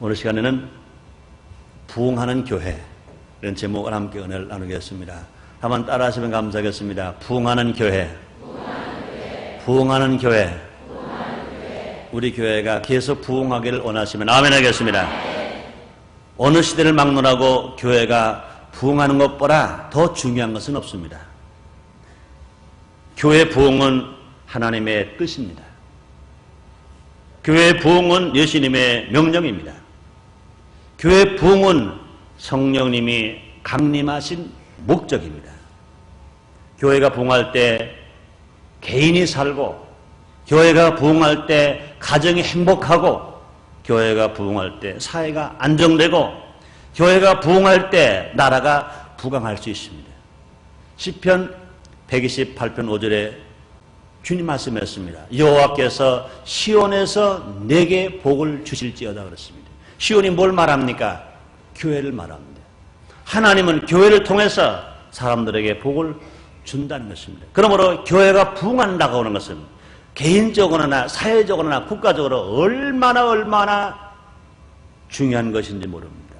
오늘 시간에는 부흥하는 교회 이런 제목을 함께 은혜를 나누겠습니다. 한번 따라하시면 감사하겠습니다. 부흥하는 교회. 부흥하는 교회. 우리 교회가 계속 부흥하기를 원하시면 아멘 하겠습니다. 어느 시대를 막론하고 교회가 부흥하는 것보다 더 중요한 것은 없습니다. 교회 부흥은 하나님의 뜻입니다. 교회 부흥은 예수님의 명령입니다. 교회 부흥은 성령님이 강림하신 목적입니다. 교회가 부흥할 때 개인이 살고 교회가 부흥할 때 가정이 행복하고 교회가 부흥할 때 사회가 안정되고 교회가 부흥할 때 나라가 부강할 수 있습니다. 시편 128편 5절에 주님 말씀했습니다. 여호와께서 시온에서 내게 복을 주실지어다 그랬습니다. 시온이 뭘 말합니까? 교회를 말합니다. 하나님은 교회를 통해서 사람들에게 복을 준다는 것입니다. 그러므로 교회가 부흥한다고 하는 것은 개인적으로나 사회적으로나 국가적으로 얼마나 얼마나 중요한 것인지 모릅니다.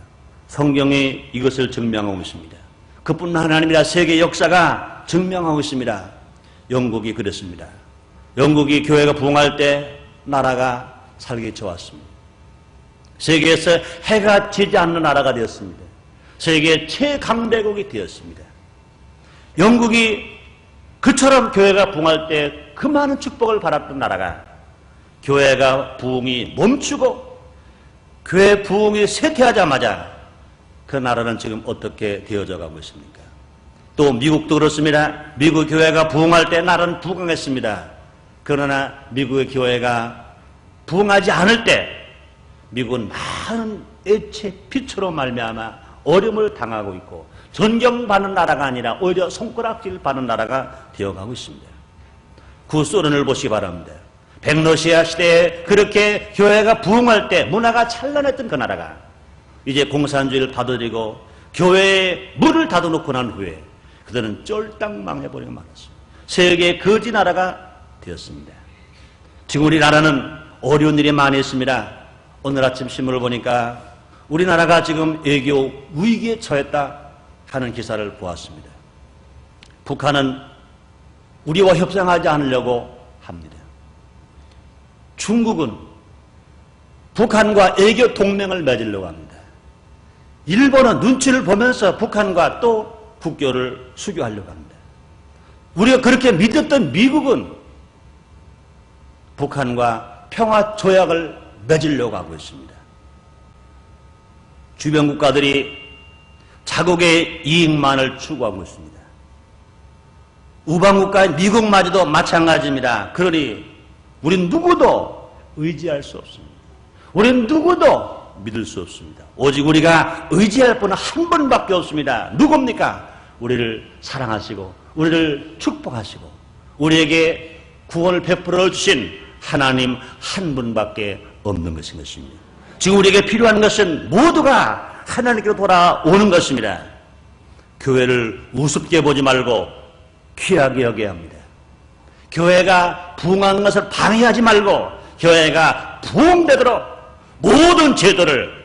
성경이 이것을 증명하고 있습니다. 그뿐 하나님이라 세계 역사가 증명하고 있습니다. 영국이 그랬습니다. 영국이 교회가 부흥할 때 나라가 살기 좋았습니다. 세계에서 해가 지지 않는 나라가 되었습니다. 세계 최강대국이 되었습니다. 영국이 그처럼 교회가 부흥할 때 그 많은 축복을 받았던 나라가 교회가 부흥이 멈추고 교회 부흥이 쇠퇴하자마자 그 나라는 지금 어떻게 되어져 가고 있습니까? 또 미국도 그렇습니다. 미국 교회가 부흥할 때 나라는 부흥했습니다. 그러나 미국의 교회가 부흥하지 않을 때 미국은 많은 애체 피처로 말미암아 어려움을 당하고 있고 존경받는 나라가 아니라 오히려 손가락질 받는 나라가 되어가고 있습니다. 구소련을 보시기 바랍니다. 백러시아 시대에 그렇게 교회가 부흥할 때 문화가 찬란했던 그 나라가 이제 공산주의를 받아들이고 교회에 문을 닫아놓고 난 후에 그들은 쫄딱 망해버리고 말았습니다. 세계 거지 나라가 되었습니다. 지금 우리나라는 어려운 일이 많이 있습니다. 오늘 아침 신문을 보니까 우리나라가 지금 외교 위기에 처했다 하는 기사를 보았습니다. 북한은 우리와 협상하지 않으려고 합니다. 중국은 북한과 애교 동맹을 맺으려고 합니다. 일본은 눈치를 보면서 북한과 또 국교를 수교하려고 합니다. 우리가 그렇게 믿었던 미국은 북한과 평화 조약을 맺으려고 하고 있습니다. 주변 국가들이 자국의 이익만을 추구하고 있습니다. 우방국가인 미국마저도 마찬가지입니다. 그러니 우린 누구도 의지할 수 없습니다. 우린 누구도 믿을 수 없습니다. 오직 우리가 의지할 분은 한 분밖에 없습니다. 누굽니까? 우리를 사랑하시고 우리를 축복하시고 우리에게 구원을 베풀어 주신 하나님 한 분밖에 없는 것인 것입니다. 지금 우리에게 필요한 것은 모두가 하나님께로 돌아오는 것입니다. 교회를 우습게 보지 말고 귀하게 여겨야 합니다. 교회가 부흥한 것을 방해하지 말고 교회가 부흥되도록 모든 제도를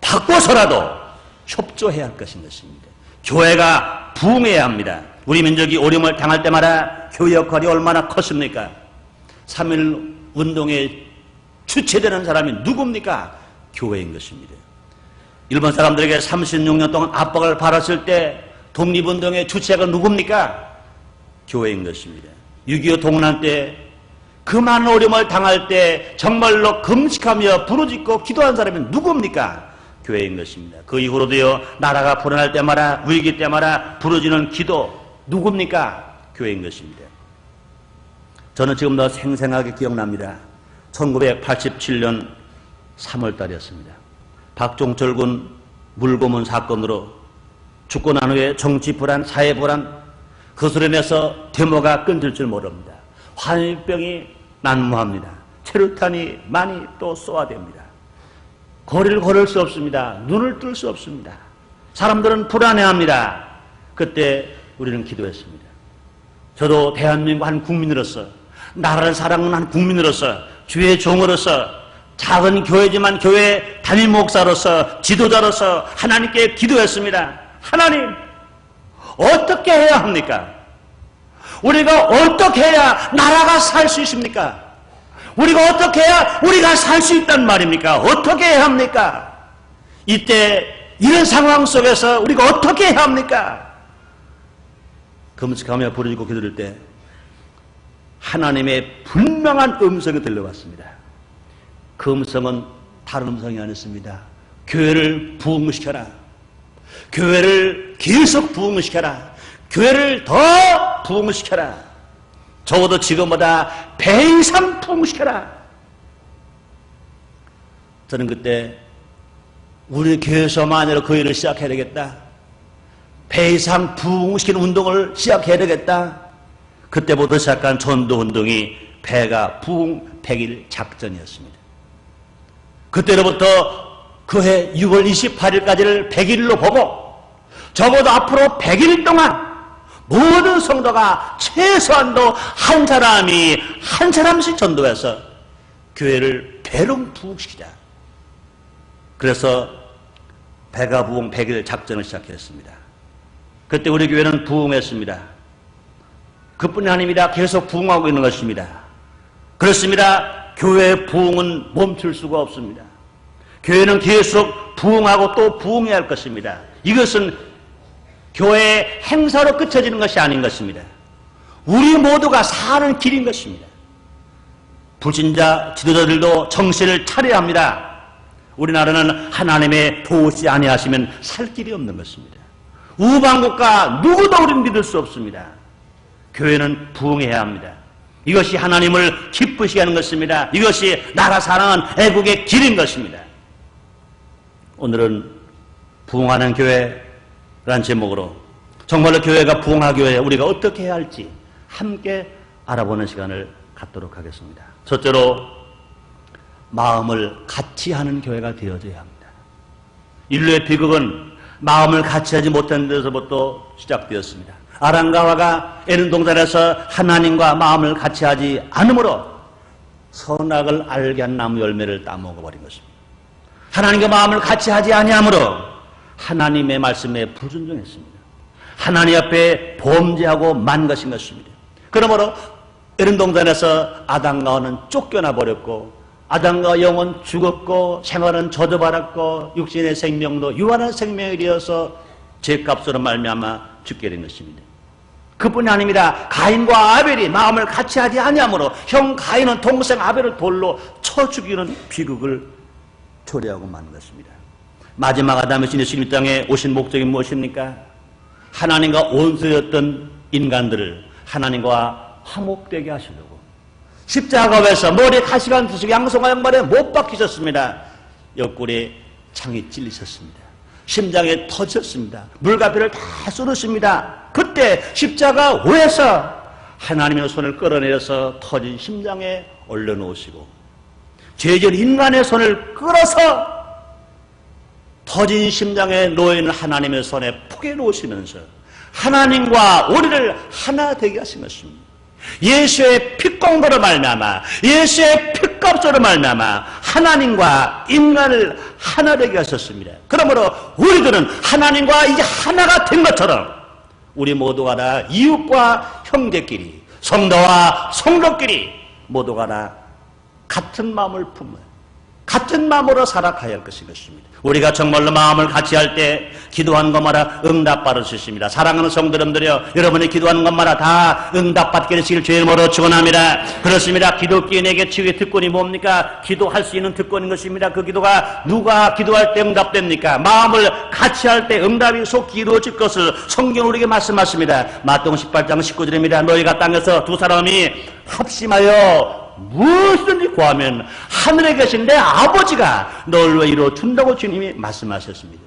바꿔서라도 협조해야 할 것인 것입니다. 교회가 부흥해야 합니다. 우리 민족이 어려움을 당할 때마다 교회 역할이 얼마나 컸습니까? 3.1 운동에 주체되는 사람이 누굽니까? 교회인 것입니다. 일본 사람들에게 36년 동안 압박을 받았을 때 독립운동의 주체가 누굽니까? 교회인 것입니다. 6.25 동란 때그 많은 어려움을 당할 때 정말로 금식하며 부르짖고 기도한 사람이 누굽니까? 교회인 것입니다. 그 이후로도요, 나라가 불안할 때마다, 위기 때마다 부르짖는 기도, 누굽니까? 교회인 것입니다. 저는 지금도 생생하게 기억납니다. 1987년 3월 달이었습니다. 박종철 군 물고문 사건으로 죽고 난 후에 정치 불안, 사회 불안, 그것으로 인해서 데모가 끊질 줄 모릅니다. 환율병이 난무합니다. 체류탄이 많이 또 쏘아댑니다. 거리를 걸을 수 없습니다. 눈을 뜰 수 없습니다. 사람들은 불안해합니다. 그때 우리는 기도했습니다. 저도 대한민국 한 국민으로서 나라를 사랑하는 한 국민으로서 주의 종으로서 작은 교회지만 교회 담임 목사로서 지도자로서 하나님께 기도했습니다. 하나님, 어떻게 해야 합니까? 우리가 어떻게 해야 나라가 살 수 있습니까? 우리가 어떻게 해야 우리가 살 수 있단 말입니까? 어떻게 해야 합니까? 이때 이런 상황 속에서 우리가 어떻게 해야 합니까? 금식하며 부르짖고 기도할 때 하나님의 분명한 음성이 들려왔습니다. 그 음성은 다른 음성이 아니었습니다. 교회를 부흥시켜라. 교회를 계속 부흥시켜라. 교회를 더 부흥시켜라. 적어도 지금보다 배 이상 부흥시켜라. 저는 그때 우리 교회에서만으로 그 일을 시작해야 되겠다. 배 이상 부흥시키는 운동을 시작해야 되겠다. 그때부터 시작한 전도 운동이 배가 부흥 100일 작전이었습니다. 그때로부터 그해 6월 28일까지를 100일로 보고 적어도 앞으로 100일 동안 모든 성도가 최소한도 한 사람이 한 사람씩 전도해서 교회를 배로 부흥시키자. 그래서 배가 부흥 100일 작전을 시작했습니다. 그때 우리 교회는 부흥했습니다. 그뿐이 아닙니다. 계속 부흥하고 있는 것입니다. 그렇습니다. 교회 부흥은 멈출 수가 없습니다. 교회는 계속 부흥하고 또 부흥해야 할 것입니다. 이것은 교회 행사로 끝쳐지는 것이 아닌 것입니다. 우리 모두가 사는 길인 것입니다. 불신자 지도자들도 정신을 차려야 합니다. 우리나라는 하나님의 도우시 아니하시면 살 길이 없는 것입니다. 우방국가 누구도 우리는 믿을 수 없습니다. 교회는 부흥해야 합니다. 이것이 하나님을 기쁘시게 하는 것입니다. 이것이 나라 사랑한 애국의 길인 것입니다. 오늘은 부흥하는 교회라는 제목으로 정말로 교회가 부흥하기 위해 우리가 어떻게 해야 할지 함께 알아보는 시간을 갖도록 하겠습니다. 첫째로 마음을 같이 하는 교회가 되어져야 합니다. 인류의 비극은 마음을 같이 하지 못한 데서부터 시작되었습니다. 아랑가와가 에는 동산에서 하나님과 마음을 같이 하지 않으므로 선악을 알게 한 나무 열매를 따먹어 버린 것입니다. 하나님과 마음을 같이 하지 아니하므로 하나님의 말씀에 불순종했습니다. 하나님 앞에 범죄하고 만 것인 것입니다. 그러므로 에른 동산에서 아담과 는 쫓겨나 버렸고 아담과 영은 죽었고 생활은 저주받았고 육신의 생명도 유한한 생명이 되어서 죄값으로 말미암아 죽게 된 것입니다. 그뿐이 아닙니다. 가인과 아벨이 마음을 같이 하지 아니하므로 형 가인은 동생 아벨을 돌로 쳐 죽이는 비극을 초래하고 마는 것입니다. 마지막 아담의 신의 땅에 오신 목적이 무엇입니까? 하나님과 원수였던 인간들을 하나님과 화목되게 하시려고 십자가에서 머리에 가시관 드시고 양송아 양말에 못 박히셨습니다. 옆구리에 창이 찔리셨습니다. 심장에 터졌습니다. 물가피를 다 쏟으십니다. 그때 십자가 위에서 하나님의 손을 끌어내려서 터진 심장에 올려놓으시고 죄질 인간의 손을 끌어서 터진 심장에 놓여있는 하나님의 손에 푹에 놓으시면서 하나님과 우리를 하나 되게 하신 것입니다. 예수의 피공도로 말미암아 예수의 피값으로 말미암아 하나님과 인간을 하나 되게 하셨습니다. 그러므로 우리들은 하나님과 이제 하나가 된 것처럼 우리 모두가 다 이웃과 형제끼리 성도와 성도끼리 모두가 다 같은 마음을 품어 같은 마음으로 살아가야 할 것인 것입니다. 우리가 정말로 마음을 같이 할 때 기도한 것마다 응답 받을 수 있습니다. 사랑하는 성도님들이여 여러분이 기도하는 것마다 다 응답 받게 되시길 주님으로 축원합니다. 그렇습니다. 기독교인에게 치유의 특권이 뭡니까? 기도할 수 있는 특권인 것입니다. 그 기도가 누가 기도할 때 응답됩니까? 마음을 같이 할 때 응답이 속히 이루어질 것을 성경 우리에게 말씀하십니다. 마동 18장 19절입니다. 너희가 땅에서 두 사람이 합심하여 무엇든지 구하면 하늘에 계신 내 아버지가 널왜 이루어 준다고 주님이 말씀하셨습니다.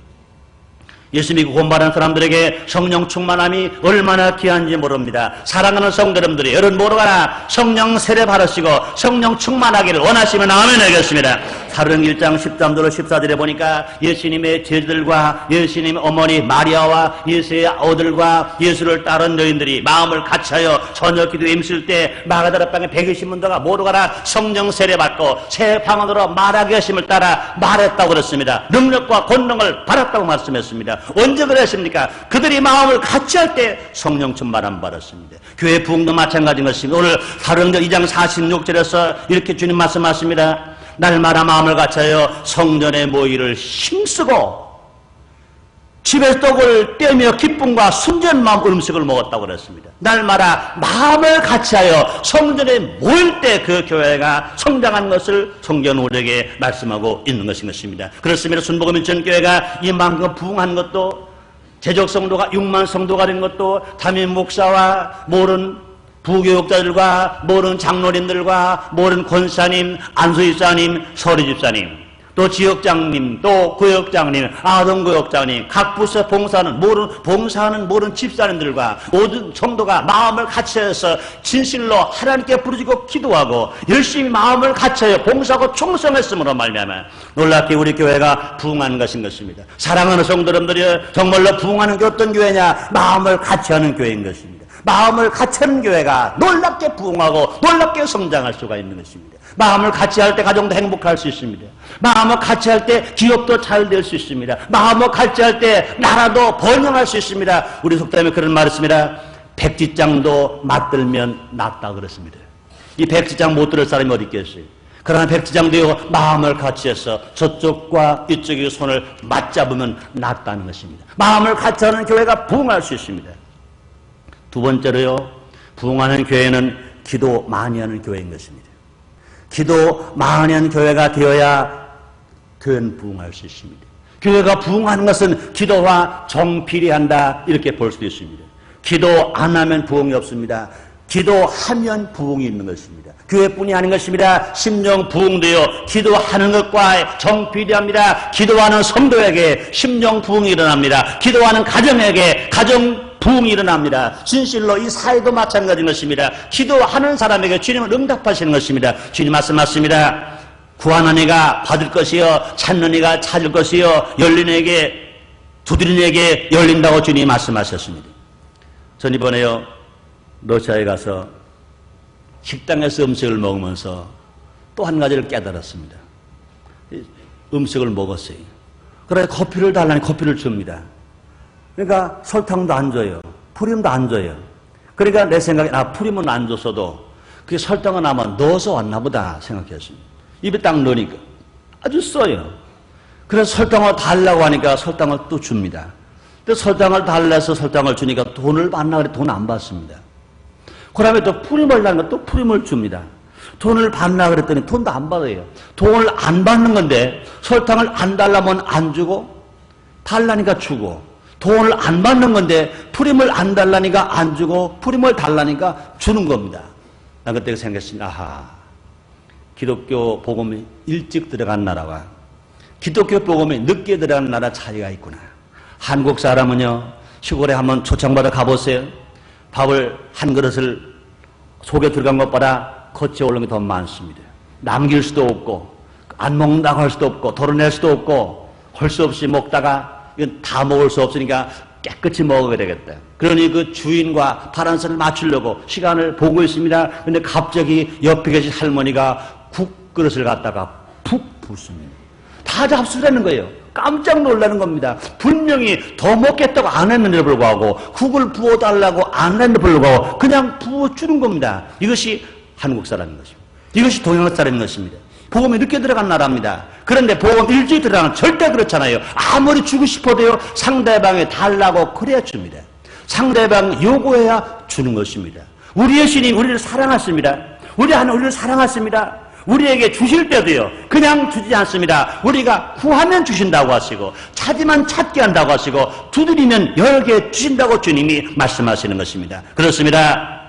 예수 믿고 본받은 사람들에게 성령 충만함이 얼마나 귀한지 모릅니다. 사랑하는 성도님들이 여러분 모두가 성령 세례 받으시고 성령 충만하기를 원하시면 아멘 하겠습니다. 사령 1장 13절로 14절에 보니까 예수님의 제자들과 예수님의 어머니 마리아와 예수의 아들과 예수를 따른 여인들이 마음을 같이하여 저녁 기도에 임실 때 마가다라 방에 120문도가 모두 가라 성령 세례 받고 새 방언으로 말하게 하심을 따라 말했다고 그랬습니다. 능력과 권능을 받았다고 말씀했습니다. 언제 그랬습니까? 그들이 마음을 같이 할 때 성령 충만함 받았습니다. 교회 부흥도 마찬가지인 것입니다. 오늘 사령전 2장 46절에서 이렇게 주님 말씀하십니다. 날마다 마음을 같이하여 성전의 모의를 힘쓰고 집에서 떡을 떼며 기쁨과 순전 마음 음식을 먹었다고 그랬습니다. 날마다 마음을 같이하여 성전에 모일 때 그 교회가 성장한 것을 성경 우리에게 말씀하고 있는 것입니다. 그렇습니다. 순복음 인천교회가 이만큼 부흥한 것도 제적 성도가 6만 성도가 된 것도 담임 목사와 모든 부교육자들과 모든 장로님들과 모든 권사님, 안수집사님, 서리집사님 또 지역장님, 또 구역장님, 아동구역장님, 각 부서 봉사하는 모든 봉사하는 모든 집사님들과 모든 성도가 마음을 같이해서 진실로 하나님께 부르짖고 기도하고 열심히 마음을 같이하여 봉사하고 충성했음으로 말미암아 놀랍게 우리 교회가 부흥하는 것인 것입니다. 사랑하는 성도 여러분들이 정말로 부흥하는 게 어떤 교회냐? 마음을 같이하는 교회인 것입니다. 마음을 같이 하는 교회가 놀랍게 부흥하고 놀랍게 성장할 수가 있는 것입니다. 마음을 같이 할 때 가정도 행복할 수 있습니다. 마음을 같이 할 때 기업도 잘 될 수 있습니다. 마음을 같이 할 때 나라도 번영할 수 있습니다. 우리 속담에 그런 말이 있습니다. 백지장도 맞들면 낫다 그랬습니다. 이 백지장 못 들을 사람이 어디 있겠어요? 그러나 백지장도요 마음을 같이 해서 저쪽과 이쪽의 손을 맞잡으면 낫다는 것입니다. 마음을 같이 하는 교회가 부흥할 수 있습니다. 두 번째로요, 부흥하는 교회는 기도 많이 하는 교회인 것입니다. 기도 많이 하는 교회가 되어야 교회는 부흥할 수 있습니다. 교회가 부흥하는 것은 기도와 정필이 한다, 이렇게 볼 수도 있습니다. 기도 안 하면 부흥이 없습니다. 기도하면 부흥이 있는 것입니다. 교회뿐이 아닌 것입니다. 심령 부흥도요. 기도하는 것과 정필이합니다. 기도하는 성도에게 심령 부흥이 일어납니다. 기도하는 가정에게 가정 부흥이 일어납니다. 진실로 이 사회도 마찬가지인 것입니다. 기도하는 사람에게 주님은 응답하시는 것입니다. 주님 말씀하십니다. 구하는 이가 받을 것이요 찾는 이가 찾을 것이요 열린 이에게 두드리는 이에게 열린다고 주님이 말씀하셨습니다. 전 이번에요 러시아에 가서 식당에서 음식을 먹으면서 또 한 가지를 깨달았습니다. 음식을 먹었어요. 그래 커피를 달라니 커피를 줍니다. 그러니까 설탕도 안 줘요. 프림도 안 줘요. 그러니까 내 생각에 아 프림은 안 줬어도 그게 설탕은 아마 넣어서 왔나 보다 생각했습니다. 입에 딱 넣으니까 아주 써요. 그래서 설탕을 달라고 하니까 설탕을 또 줍니다. 근데 설탕을 달라서 설탕을 주니까 돈을 받나 그래 돈 안 받습니다. 그 다음에 또 프림을 달라는 또 프림을 줍니다. 돈을 받나 그랬더니 돈도 안 받아요. 돈을 안 받는 건데 설탕을 안 달라면 안 주고 달라니까 주고 돈을 안 받는 건데 프림을 안 달라니까 안 주고 프림을 달라니까 주는 겁니다. 나 그때 생각했습니다. 아하. 기독교 복음이 일찍 들어간 나라와 기독교 복음이 늦게 들어간 나라 차이가 있구나. 한국 사람은요, 시골에 한번 초청받아 가보세요. 밥을 한 그릇을 속에 들어간 것보다 거치에 올른 게 더 많습니다. 남길 수도 없고, 안 먹는다고 할 수도 없고, 덜어낼 수도 없고, 할 수 없이 먹다가 이건 다 먹을 수 없으니까 깨끗이 먹어야 되겠다. 그러니 그 주인과 바란선을 맞추려고 시간을 보고 있습니다. 근데 갑자기 옆에 계신 할머니가 국 그릇을 갖다가 푹 붓습니다. 다 잡수라는 거예요. 깜짝 놀라는 겁니다. 분명히 더 먹겠다고 안 했는데도 불구하고 국을 부어달라고 안 했는데도 불구하고 그냥 부어주는 겁니다. 이것이 한국 사람인 것입니다. 이것이 동양 사람인 것입니다. 복음이 늦게 들어간 나라입니다. 그런데 복음 일찍 들어가면 절대 그렇잖아요. 아무리 주고 싶어도요, 상대방에 달라고 그래야 줍니다. 상대방 요구해야 주는 것입니다. 우리의 신이 우리를 사랑하십니다. 우리 하나님 우리를 사랑하십니다. 우리에게 주실 때도요, 그냥 주지 않습니다. 우리가 구하면 주신다고 하시고, 찾으면 찾게 한다고 하시고, 두드리면 열게 주신다고 주님이 말씀하시는 것입니다. 그렇습니다.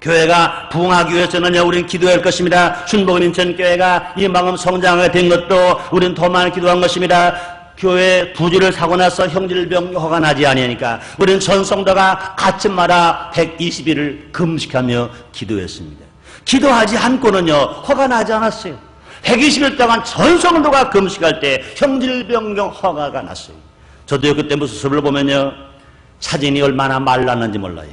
교회가 부흥하기 위해서는요, 우리는 기도할 것입니다. 순복음 인천교회가 이 마음 성장하게 된 것도 우리는 더 많이 기도한 것입니다. 교회 부지를 사고 나서 형질병 허가 나지 아니하니까 우리는 전성도가 아침마다 120일을 금식하며 기도했습니다. 기도하지 않고는요, 허가 나지 않았어요. 120일 동안 전성도가 금식할 때 형질병경 허가가 났어요. 저도 그때 모습을 보면요. 사진이 얼마나 말랐는지 몰라요.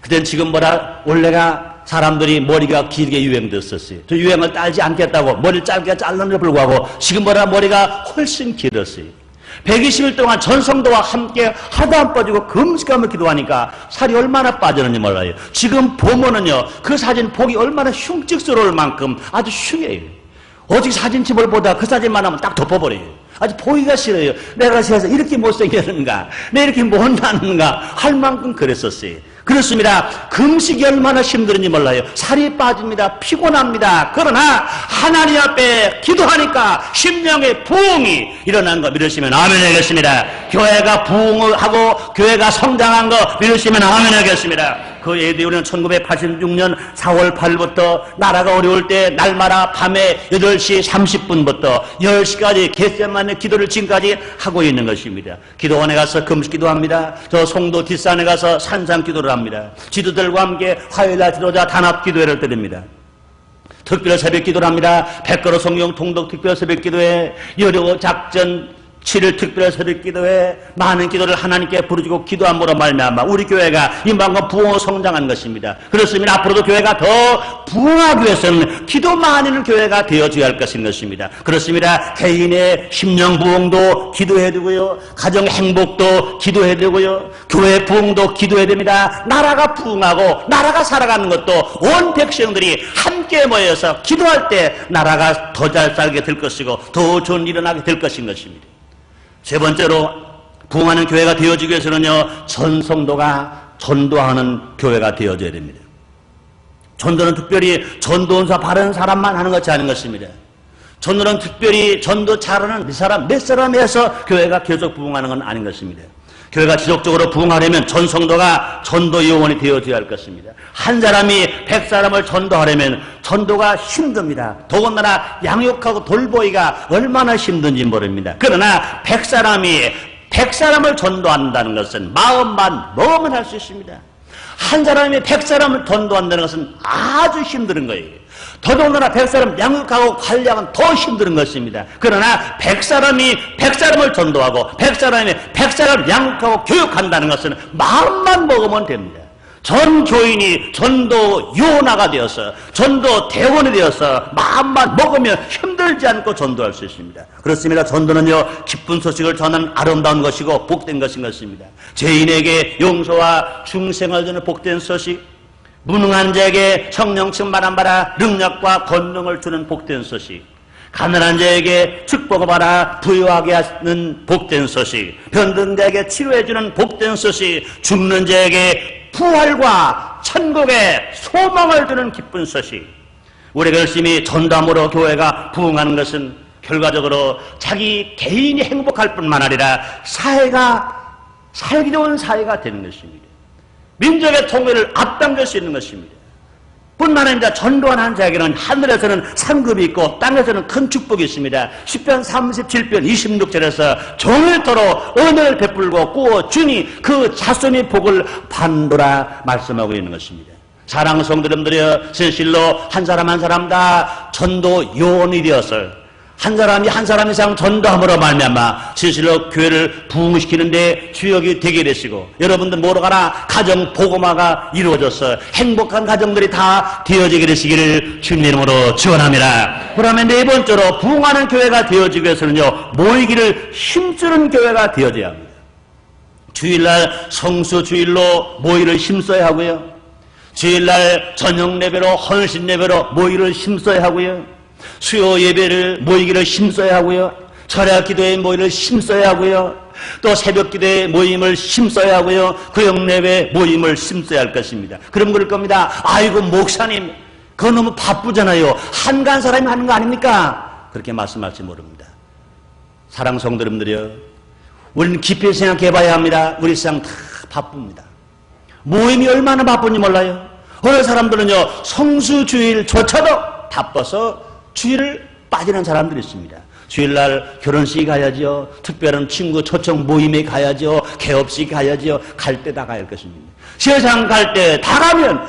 그땐 지금 뭐라 원래가 사람들이 머리가 길게 유행됐었어요. 저 유행을 따지 않겠다고 머리를 짧게 잘랐는데 불구하고 지금 뭐라 머리가 훨씬 길었어요. 120일 동안 전성도와 함께 하도 안 빠지고 금식하며 기도하니까 살이 얼마나 빠졌는지 몰라요. 지금 보면은요, 그 사진 보기 얼마나 흉측스러울 만큼 아주 흉해요. 오직 사진집을 보다 그 사진만 하면 딱 덮어버려요. 아주 보기가 싫어요. 내가 세상에서 이렇게 못생겼는가, 내 이렇게 못났는가 할 만큼 그랬었어요. 그렇습니다. 금식이 얼마나 힘든지 몰라요. 살이 빠집니다. 피곤합니다. 그러나 하나님 앞에 기도하니까 심령의 부흥이 일어난 거 믿으시면 아멘 하겠습니다. 교회가 부흥하고 교회가 성장한 거 믿으시면 아멘 하겠습니다. 그 예대 우리는 1986년 4월 8일부터 나라가 어려울 때 날마다 밤에 8시 30분부터 10시까지 개세만의 기도를 지금까지 하고 있는 것입니다. 기도원에 가서 금식 기도합니다. 저 송도 뒷산에 가서 산상 기도를 합니다. 지도들과 함께 화요일 날 지도자 단합 기도회를 드립니다. 특별 새벽 기도를 합니다. 백거로 성령 통독 특별 새벽 기도회, 여려 작전 7일 특별 새벽 기도회, 많은 기도를 하나님께 부르짖고 기도함으로 말미암아 우리 교회가 이만큼 부흥 성장한 것입니다. 그렇습니다. 앞으로도 교회가 더 부흥하기 위해서는 기도만이는 교회가 되어줘야 할 것인 것입니다. 그렇습니다. 개인의 심령 부흥도 기도해야 되고요. 가정 행복도 기도해야 되고요. 교회 부흥도 기도해야 됩니다. 나라가 부흥하고 나라가 살아가는 것도 온 백성들이 함께 모여서 기도할 때 나라가 더 잘 살게 될 것이고 더 좋은 일어나게 될 것인 것입니다. 세 번째로 부흥하는 교회가 되어지기 위해서는요 전성도가 전도하는 교회가 되어져야 됩니다. 전도는 특별히 전도원사 바른 사람만 하는 것이 아닌 것입니다. 전도는 특별히 전도 잘하는 몇 사람 몇 사람이 해서 교회가 계속 부흥하는 건 아닌 것입니다. 교회가 지속적으로 부흥하려면 전성도가 전도 요원이 되어져야 할 것입니다. 한 사람이 백 사람을 전도하려면 전도가 힘듭니다. 더군다나 양육하고 돌보기가 얼마나 힘든지 모릅니다. 그러나 백 사람이 백 사람을 전도한다는 것은 마음만 먹으면 할 수 있습니다. 한 사람이 백 사람을 전도한다는 것은 아주 힘든 거예요. 더더군다나 백 사람 양육하고 관리하면 더 힘든 것입니다. 그러나 백 사람이 백 사람을 전도하고 백 사람이 백 사람을 양육하고 교육한다는 것은 마음만 먹으면 됩니다. 전 교인이 전도 요나가 되어서 전도 대원이 되어서 마음만 먹으면 힘들지 않고 전도할 수 있습니다. 그렇습니다. 전도는요 기쁜 소식을 전하는 아름다운 것이고 복된 것인 것입니다. 죄인에게 용서와 중생을 주는 복된 소식, 무능한 자에게 성령 충만한 바라 능력과 권능을 주는 복된 소식, 가난한 자에게 축복을 받아 부유하게 하는 복된 소식, 병든 자에게 치료해주는 복된 소식, 죽는 자에게 부활과 천국의 소망을 주는 기쁜 소식. 우리가 열심히 전담으로 교회가 부흥하는 것은 결과적으로 자기 개인이 행복할 뿐만 아니라 사회가 살기 좋은 사회가 되는 것입니다. 민족의 통일을 앞당길 수 있는 것입니다. 뿐만 아니라 전도하는 자에게는 하늘에서는 상급이 있고 땅에서는 큰 축복이 있습니다. 10편 37편 26절에서 종일토록 은혜를 베풀고 꾸어 주니 그 자손의 복을 받노라 말씀하고 있는 것입니다. 사랑하는 성도님들이여 진실로 한 사람 한 사람 다 전도 요원이 되어서 한 사람이 한 사람 이상 전도함으로 말미암아 진실로 교회를 부흥시키는데 주역이 되게 되시고 여러분들 모두 가나 가정 복음화가 이루어져서 행복한 가정들이 다 되어지게 되시기를 주님 이름으로 축원합니다. 그러면 네 번째로 부흥하는 교회가 되어지기 위해서는요 모이기를 힘쓰는 교회가 되어져야 합니다. 주일날 성수 주일로 모이를 힘써야 하고요. 주일날 저녁 예배로 헌신 예배로 모이를 힘써야 하고요. 수요 예배를 모이기를 힘써야 하고요. 철야 기도에 모이를 힘써야 하고요. 또 새벽 기도에 모임을 힘써야 하고요. 구역 예배 모임을 힘써야 할 것입니다. 그럼 그럴 겁니다. 아이고 목사님 그거 너무 바쁘잖아요. 한간 사람이 하는 거 아닙니까? 그렇게 말씀할지 모릅니다. 사랑 성도님들이요. 우리는 깊이 생각해 봐야 합니다. 우리 세상 다 바쁩니다. 모임이 얼마나 바쁜지 몰라요. 어느 사람들은요, 성수주일조차도 바빠서 주일을 빠지는 사람들이 있습니다. 주일날 결혼식 가야죠. 특별한 친구 초청 모임에 가야죠. 개업식 가야죠. 갈때 다 가야 할 것입니다. 세상 갈 때 다 가면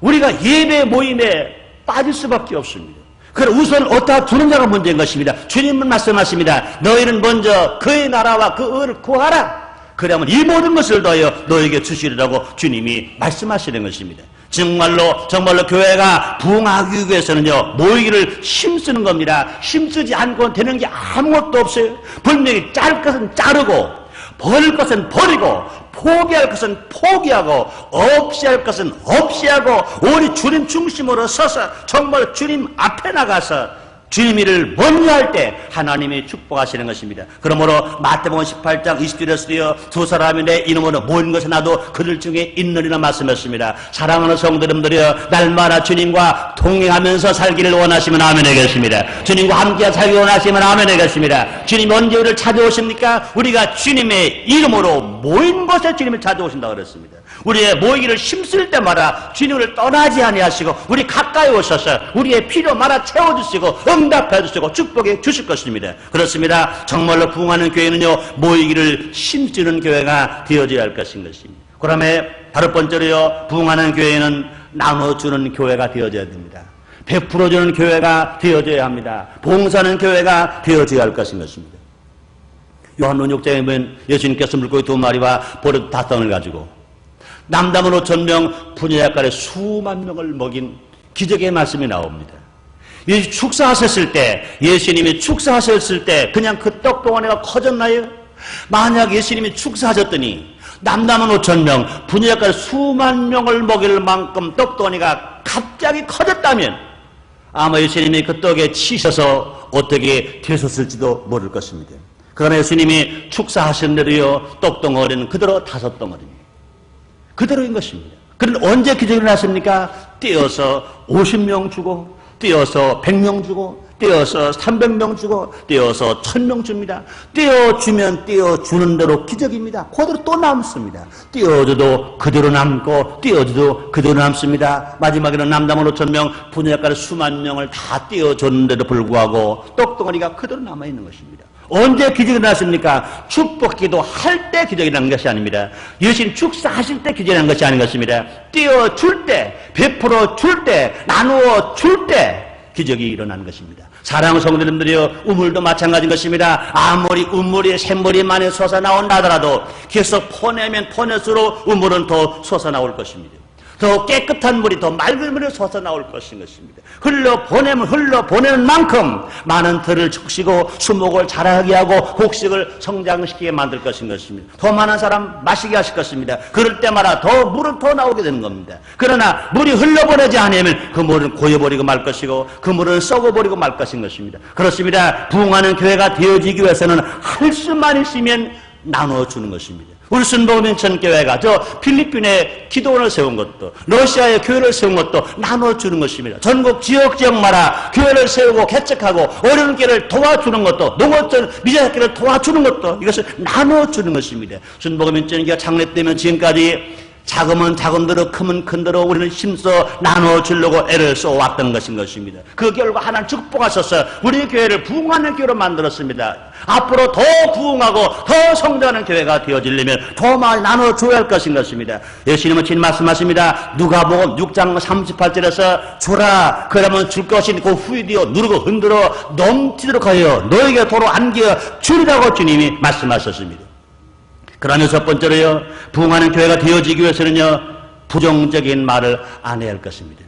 우리가 예배 모임에 빠질 수밖에 없습니다. 그럼 우선 어디다 두느냐가 문제인 것입니다. 주님은 말씀하십니다. 너희는 먼저 그의 나라와 그 의를 구하라. 그러면 이 모든 것을 더하여 너에게 주시리라고 주님이 말씀하시는 것입니다. 정말로 정말로 교회가 부흥하기 위해서는요 모이기를 힘쓰는 겁니다. 힘쓰지 않고 되는 게 아무것도 없어요. 분명히 짤 것은 자르고 버릴 것은 버리고 포기할 것은 포기하고 없이 할 것은 없이 하고 우리 주님 중심으로 서서 정말 주님 앞에 나가서 주님 일을 먼저 할때 하나님이 축복하시는 것입니다. 그러므로 마태복음 18장 20절에서도요 두 사람이 내 이름으로 모인 것에 나도 그들 중에 있느니라 말씀했습니다. 사랑하는 성도님들이여 날마다 주님과 동행하면서 살기를 원하시면 아멘 하겠습니다. 주님과 함께 살기 원하시면 아멘 하겠습니다. 주님 언제 우리를 찾아오십니까? 우리가 주님의 이름으로 모인 곳에 주님을 찾아오신다 그랬습니다. 우리의 모이기를 힘쓸 때마다 주님을 떠나지 아니하시고 우리 가까이 오셔서 우리의 필요 마다 채워주시고 응답해 주시고 축복해 주실 것입니다. 그렇습니다. 정말로 부흥하는 교회는요 모이기를 힘쓰는 교회가 되어져야 할 것인 것입니다. 그다음에 다섯 번째로요 부흥하는 교회는 나눠주는 교회가 되어져야 됩니다. 베풀어주는 교회가 되어져야 합니다. 봉사하는 교회가 되어져야 할 것인 것입니다. 요한복음 6장에 보면 예수님께서 물고기 두 마리와 버릇 다섯을 가지고 남담은 5천 명, 분야약간의 수만 명을 먹인 기적의 말씀이 나옵니다. 이 축사하셨을 때, 예수님이 축사하셨을 때 그냥 그 떡 동안에가 커졌나요? 만약 예수님이 축사하셨더니 남남은 5천 명, 분야약간 수만 명을 먹일 만큼 떡동안이가 갑자기 커졌다면 아마 예수님이 그 떡에 치셔서 어떻게 되셨을지도 모를 것입니다. 그러나 예수님이 축사하신 대로요, 떡덩어리는 그대로 다섯 덩어리입니다. 그대로인 것입니다. 그는 언제 기적이 일어났습니까? 떼어서 50명 주고, 떼어서 100명 주고, 떼어서 300명 주고, 떼어서 1000명 줍니다. 떼어주면 떼어주는 대로 기적입니다. 그대로 또 남습니다. 떼어줘도 그대로 남고, 떼어줘도 그대로 남습니다. 마지막에는 남담은 5천명, 분야가를 수만 명을 다 떼어줬는데도 불구하고, 떡덩어리가 그대로 남아있는 것입니다. 언제 기적이 났습니까? 축복 기도 할 때 기적이 난 것이 아닙니다. 예수님 축사하실 때 기적이 난 것이 아닌 것입니다. 띄워줄 때, 베풀어 줄 때, 나누어 줄 때 기적이 일어나는 것입니다. 사랑하는 성도님들이요, 우물도 마찬가지인 것입니다. 아무리 우물이 샘물이 많이 솟아나온다 하더라도 계속 퍼내면 퍼낼수록 우물은 더 솟아나올 것입니다. 더 깨끗한 물이 더 맑은 물이 솟아 나올 것인 것입니다. 흘러 보내면 흘러 보내는 만큼 많은 들을 적시고 수목을 자라게 하고 곡식을 성장시키게 만들 것인 것입니다. 더 많은 사람 마시게 하실 것입니다. 그럴 때마다 더 물은 더 나오게 되는 겁니다. 그러나 물이 흘러 보내지 않으면 그 물은 고여버리고 말 것이고 그 물은 썩어버리고 말 것인 것입니다. 그렇습니다. 부흥하는 교회가 되어지기 위해서는 할 수만 있으면 나눠주는 것입니다. 우리 순복음인천 교회가 저 필리핀에 기도원을 세운 것도 러시아에 교회를 세운 것도 나눠주는 것입니다. 전국 지역 지역마다 교회를 세우고 개척하고 어려운 교회를 도와주는 것도 농어촌 미자학교를 도와주는 것도 이것을 나눠주는 것입니다. 순복음인천 교회 창립되면 지금까지 작으면 작은 대로 크면 큰 대로 우리는 힘써 나눠 주려고 애를 써왔던 것인 것입니다. 그 결과 하나님 축복하셔서 우리 교회를 부흥하는 교회로 만들었습니다. 앞으로 더 부흥하고 더 성장하는 교회가 되어지려면 더 많이 나눠 줘야 할 것인 것입니다. 예수님은 진 말씀하십니다. 누가복음 6장 38절에서 주라 그러면 줄 것이 그 후이되어 누르고 흔들어 넘치도록 하여 너에게 도로 안겨 주리라고 주님이 말씀하셨습니다. 그러면 첫 번째로요, 부흥하는 교회가 되어지기 위해서는요, 부정적인 말을 안 해야 할 것입니다.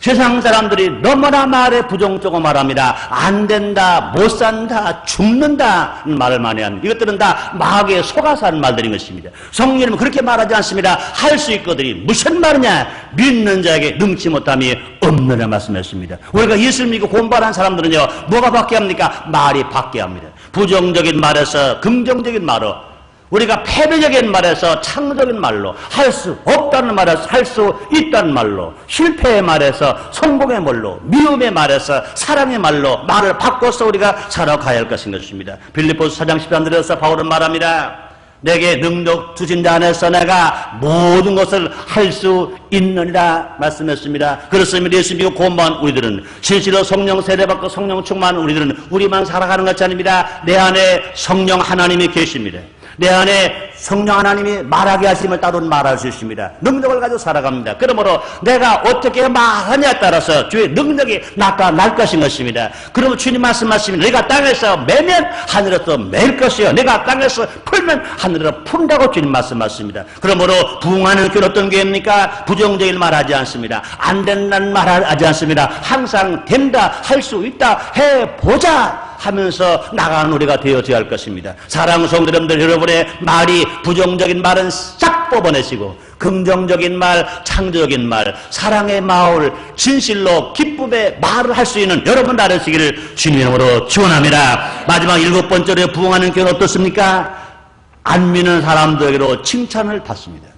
세상 사람들이 너무나 말에 부정적으로 말합니다. 안 된다, 못 산다, 죽는다 말을 많이 합니다. 이것들은 다 마귀에 속아서 하는 말들인 것입니다. 성령님은 그렇게 말하지 않습니다. 할 수 있거든요. 무슨 말이냐? 믿는 자에게 능치 못함이 없느냐 말씀했습니다. 우리가 예수를 믿고 공부하는 사람들은요, 뭐가 받게 합니까? 말이 받게 합니다. 부정적인 말에서 긍정적인 말로 우리가 패배적인 말에서 창조적인 말로 할 수 없다는 말에서 할 수 있다는 말로 실패의 말에서 성공의 말로 미움의 말에서 사랑의 말로 말을 바꿔서 우리가 살아가야 할 것인 것입니다. 빌리포스 4장 13절에서 바울은 말합니다. 내게 능력 주신 자 안에서 내가 모든 것을 할 수 있느니라 말씀했습니다. 그렇습니다. 예수 믿고 공부한 우리들은 실제로 성령 세례받고 성령 충만한 우리들은 우리만 살아가는 것이 아닙니다. 내 안에 성령 하나님이 계십니다. 내 안에 성령 하나님이 말하게 하심을 따로 말할 수 있습니다. 능력을 가지고 살아갑니다. 그러므로 내가 어떻게 말하냐에 따라서 주의 능력이 나타날 것인 것입니다. 그러면 주님 말씀하시면 내가 땅에서 매면 하늘에서 맬 것이요. 내가 땅에서 풀면 하늘에서 푼다고 주님 말씀하십니다. 그러므로 부흥하는 교회 어떤 교회입니까? 부정적인 말 하지 않습니다. 안 된다는 말 하지 않습니다. 항상 된다, 할 수 있다, 해보자. 하면서 나가는 우리가 되어져야 할 것입니다. 사랑하는 성도님들 여러분의 말이 부정적인 말은 싹 뽑아내시고 긍정적인 말, 창조적인 말, 사랑의 마을, 진실로 기쁨의 말을 할 수 있는 여러분 나르시기를 주님으로 축원합니다. 마지막 일곱 번째로 부흥하는 교회는 어떻습니까? 안 믿는 사람들에게로 칭찬을 받습니다.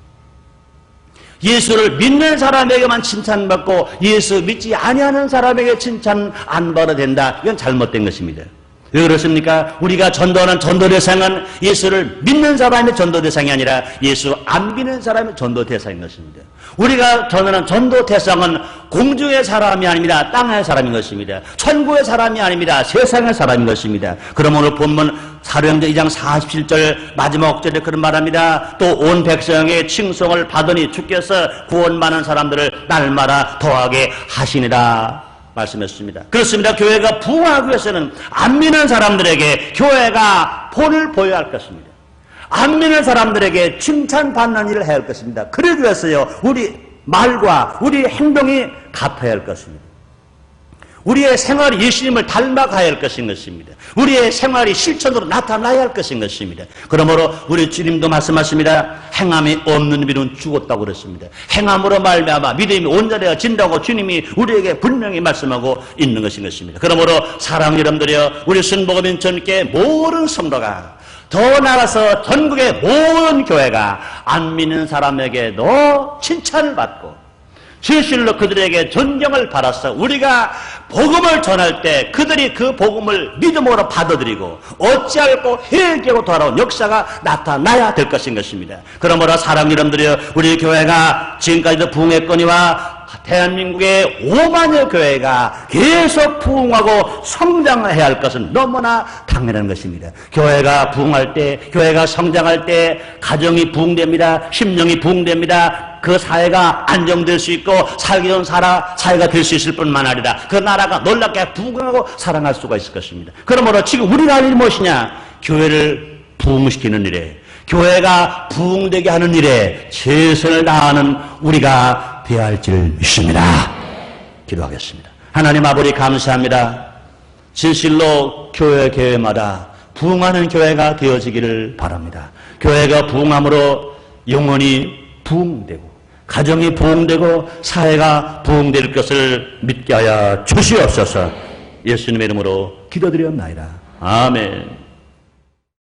예수를 믿는 사람에게만 칭찬받고 예수 믿지 아니하는 사람에게 칭찬 안 받아도 된다. 이건 잘못된 것입니다. 왜 그렇습니까? 우리가 전도하는 전도 대상은 예수를 믿는 사람의 전도 대상이 아니라 예수 안 믿는 사람의 전도 대상인 것입니다. 우리가 전하는 전도 대상은 공중의 사람이 아닙니다. 땅의 사람인 것입니다. 천국의 사람이 아닙니다. 세상의 사람인 것입니다. 그럼 오늘 본문 사도행전 2장 47절 마지막 절에 그런 말합니다. 또 온 백성의 칭송을 받으니 주께서 구원 많은 사람들을 날마다 더하게 하시니라. 말씀했습니다. 그렇습니다. 교회가 부흥하기 위해서는 안 믿는 사람들에게 교회가 본을 보여야 할 것입니다. 안 믿는 사람들에게 칭찬받는 일을 해야 할 것입니다. 그러기 위해서요, 우리 말과 우리 행동이 같아야 할 것입니다. 우리의 생활이 예수님을 닮아가야 할 것인 것입니다. 우리의 생활이 실천으로 나타나야 할 것인 것입니다. 그러므로 우리 주님도 말씀하십니다. 행함이 없는 믿음은 죽었다고 그랬습니다. 행함으로 말미암아 믿음이 온전해진다고 주님이 우리에게 분명히 말씀하고 있는 것인 것입니다. 그러므로 사랑 여러분들이여 우리 순복음 인천께 모든 성도가 더 나아가서 전국의 모든 교회가 안 믿는 사람에게도 칭찬을 받고 진실로 그들에게 존경을 받아서 우리가 복음을 전할 때 그들이 그 복음을 믿음으로 받아들이고 어찌할고 회개하고 돌아온 역사가 나타나야 될 것인 것입니다. 그러므로 사랑 여러분들이여 우리 교회가 지금까지도 부흥했거니와 대한민국의 5만여 교회가 계속 부흥하고 성장해야 할 것은 너무나 당연한 것입니다. 교회가 부흥할 때, 교회가 성장할 때 가정이 부흥됩니다. 심령이 부흥됩니다. 그 사회가 안정될 수 있고 살기 좋은 사라, 사회가 될 수 있을 뿐만 아니라 그 나라가 놀랍게 부흥하고 사랑할 수가 있을 것입니다. 그러므로 지금 우리가 할 일이 무엇이냐? 교회를 부흥시키는 일에 교회가 부흥되게 하는 일에 최선을 다하는 우리가 되어야 할줄 믿습니다. 기도하겠습니다. 하나님 아버지 감사합니다. 진실로 교회 교회마다 부흥하는 교회가 되어지기를 바랍니다. 교회가 부흥함으로 영혼이 부흥되고 가정이 부흥되고 사회가 부흥될 것을 믿게 하여 주시옵소서 예수님의 이름으로 기도드리옵나이다. 아멘.